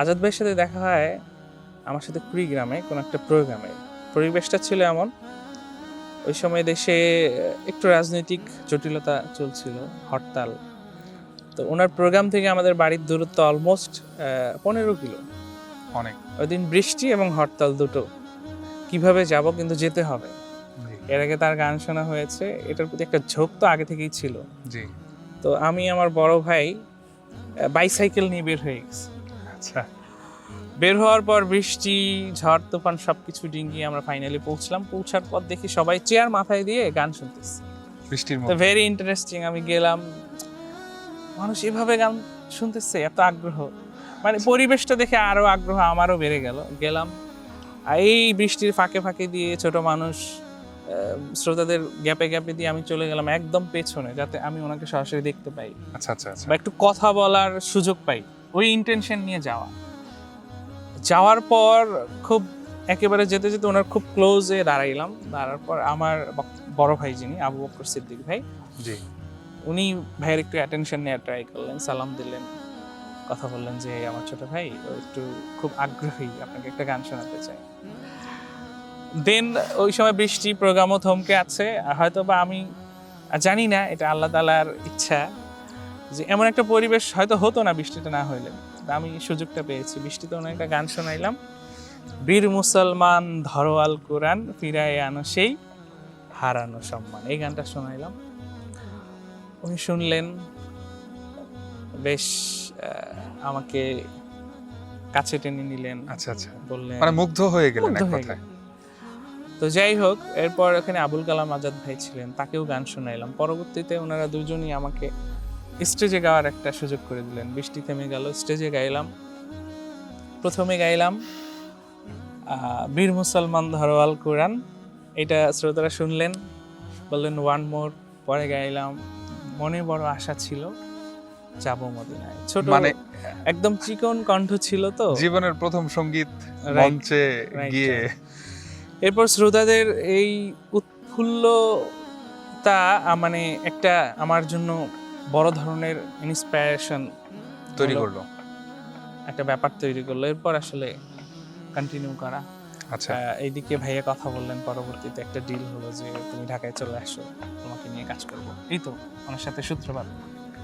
আজাদ ভাইয়ের সাথে দেখা হয় আমার সাথে কুড়িগ্রামে কোনো একটা প্রোগ্রামে। পরিবেশটা ছিল এমন ওই সময় দেশে একটু রাজনৈতিক জটিলতা চলছিল হরতাল। তো ওনার প্রোগ্রাম থেকে আমাদের বাড়ির দূরত্ব অলমোস্ট পনেরো কিলো। অনেক। ওই দিন বৃষ্টি এবং হরতাল দুটো। কীভাবে যাব কিন্তু যেতে হবে। এর আগে তার গান শোনা হয়েছে এটার প্রতি একটা ঝোঁক তো আগে থেকেই ছিল। জি। তো আমি আমার বড় ভাই বাইসাইকেল নিয়ে বের হয়ে গেছি। আচ্ছা। বের হওয়ার পর বৃষ্টি ঝড় তুফান সবকিছু ডিঙ্গিয়ে আমরা ফাইনালি পৌঁছলাম। পৌঁছার পর দেখি সবাই চেয়ার মাথায় দিয়ে গান শুনতেছে। বৃষ্টির তো ভেরি ইন্টারেস্টিং আমি গেলাম। মানুষ এভাবে গান শুনতেছে এত আগ্রহ। মানে পরিবেশটা দেখে আরও আগ্রহ আমারও বেড়ে গেল। গেলাম। এই বৃষ্টির ফাঁকে ফাঁকে দিয়ে ছোট মানুষ শ্রোতাদের গ্যাপে গ্যাপে দিয়ে আমি চলে গেলাম একদম পেছনে যাতে আমি ওনাকে সরাসরি দেখতে পাই। আচ্ছা আচ্ছা আচ্ছা। বা একটু কথা বলার সুযোগ পাই। ওই ইন্টেনশন নিয়ে যাওয়া। যাওয়ার পর খুব একেবারে যেতে যেতে ওনার খুব ক্লোজে দাঁড়াইলাম। দাঁড়ার পর আমার বড় ভাই যিনি আবু বকর সিদ্দিক ভাই জি। উনি ভাইয়ের একটু অ্যাটেনশন নেওয়ার ট্রাই করলেন সালাম দিলেন কথা বললেন যে আমার ছোট ভাই ও একটু খুব আগ্রহী আপনাকে একটা গান শোনাতে চাই। দেন ওই সময় বৃষ্টি প্রোগ্রামও থমকে আছে। আর হয়তো বা আমি জানি না এটা আল্লাহ তালার ইচ্ছা। যে এমন একটা পরিবেশ হয়তো হতো না বৃষ্টিটা না হইলে। আমি সুযোগটা পেয়েছি। বৃষ্টিতে অনেক একটা গান শোনাইলাম। বীর মুসলমান ধরোয়াল কোরআন ফিরায় আনো সেই হারানো সম্মান। এই গানটা শোনাইলাম। উনি শুনলেন বেশ আমাকে কাছে টেনে নিলেন। আচ্ছা আচ্ছা। বললেন মানে মুগ্ধ হয়ে গেলেন এক কথায়। তো যাই হোক এরপর এখানে আবুল কালাম আজাদ ভাই ছিলেন তাকেও গান শোনাইলাম। পরবর্তীতে ওনারা দুজনই আমাকে স্টেজে গাওয়ার একটা সুযোগ করে দিলেন। বৃষ্টি থেমে গেল স্টেজে গাইলাম। প্রথমে গাইলাম বীর মুসলমান ধরোয়াল কোরআন। এটা শ্রোতারা শুনলেন বললেন ওয়ান মোর পরে গাইলাম মনে বড় আশা ছিল যাব মদিনায়। ছোট মানে একদম চিকন কণ্ঠ ছিল তো। জীবনের প্রথম সংগীত মঞ্চে গিয়ে। এরপর শ্রোতাদের এই উৎফুল্লতা মানে একটা আমার জন্য বড় ধরনের ইন্সপায়ারেশন তৈরি করল। একটা ব্যাপার তৈরি করল। এরপর আসলে কন্টিনিউ করা। আচ্ছা। এইদিকে ভাইয়া কথা বললেন পরবর্তীতে একটা ডিল হলো যে তুমি ঢাকায় চলে আসো তোমাকে নিয়ে কাজ করব। এই তো আমার সাথে সূত্রপাত।